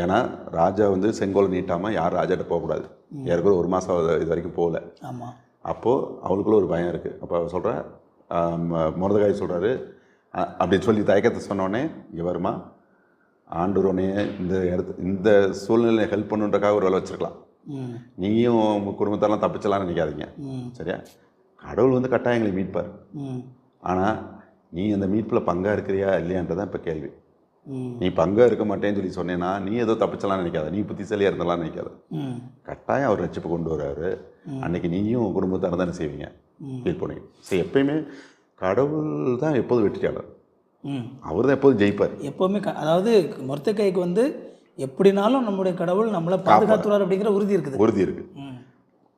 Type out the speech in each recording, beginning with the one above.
ஏன்னா ராஜா வந்து செங்கோலை நீட்டாமல் யாரும் ராஜாட்ட போகக்கூடாது. ஏற்கனவே ஒரு மாதம் இது வரைக்கும் போகல. ஆமாம் அப்போது அவளுக்குள்ள ஒரு பயம் இருக்குது அப்போ அவ சொல்கிறா முருதகாய் சொல்கிறாரு அப்படின்னு சொல்லி தயக்கத்தை சொன்னோடனே இங்க வருமா ஆண்டவர் உன்னைய இந்த இடத்து இந்த சூழ்நிலையை ஹெல்ப் பண்ணுன்றக்காக ஒரு வேலை வச்சிருக்கலாம். நீயும் உங்கள் குடும்பத்தெல்லாம் தப்பிச்சலாம்னு நினைக்காதீங்க. சரியா? கடவுள் வந்து கட்டாயம் எங்களை மீட்பார் ஆனால் நீ அந்த மீட்பில் பங்காக இருக்கிறியா இல்லையான்றதான் இப்போ கேள்வி. நீ பங்காக இருக்க மாட்டேன்னு சொல்லி சொன்னேன்னா நீ ஏதோ தப்பிச்சலாம் நினைக்காத. நீ புத்திசாலியாக இருந்தலாம் நினைக்காத. கட்டாயம் அவர் ரட்சிப்பு கொண்டு வர்றாரு அன்னைக்கு நீயும் குடும்பத்தார தானே செய்வீங்க. ஃபீல் பண்ணுவீங்க சரி எப்பயுமே கடவுள் தான் எப்போதும் வெற்றியாளர். அவர் தான் எப்போதும் ஜெயிப்பார். எப்போவுமே அதாவது மொர்த்தக்காய்க்கு வந்து எப்படினாலும் நம்முடைய கடவுள் நம்மளை பாதுகாத்துறார் அப்படிங்கிற உறுதி இருக்குது. உறுதி இருக்குது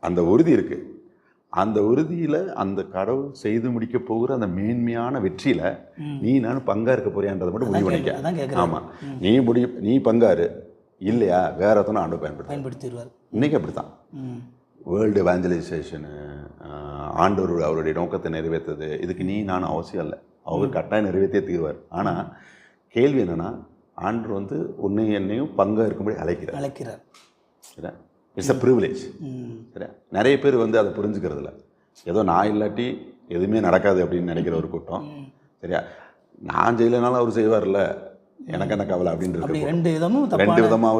அந்த உறுதி இருக்குது அந்த உறுதியில் அந்த கடவுள் செய்து முடிக்க போகிற அந்த மேன்மையான வெற்றியில். நீ நானும் பங்கா இருக்க போறியான்றதை மட்டும் முடிவு பண்ணிக்க ஆமாம் நீ முடி நீ பங்காரு. இல்லையா? வேற ஒருத்தனை ஆண்டு பயன்படுத்த பயன்படுத்திடுவார். இன்னைக்கு அப்படி தான் வேர்ல்டு எவாஞ்சலைசேஷனு ஆண்டவர் அவருடைய நோக்கத்தை நிறைவேற்றுறது இதுக்கு நீ நான் அவசியம் இல்லை. அவர் கட்டாயம் நிறைவேற்றியே தீர்வார். ஆனால் கேள்வி என்னன்னா ஆண்டவர் வந்து உன்னையும் என்னையும் பங்காக இருக்கும்படி அழைக்கிறார். அழைக்கிறார். இட்ஸ் அ ப்ரிவிலேஜ் சரியா? நிறைய பேர் வந்து அதை புரிஞ்சுக்கிறது இல்ல ஏதோ நான் இல்லாட்டி எதுவுமே நடக்காது அப்படின்னு நினைக்கிற ஒரு கூட்டம். சரியா? நான் செய்யலைனாலும் அவர் செய்வார்ல. எனக்கு என்ன கவலை அப்படின்னு அப்படி இருக்கு ரெண்டு விதமும் ரெண்டு தப்பான விதமாகவே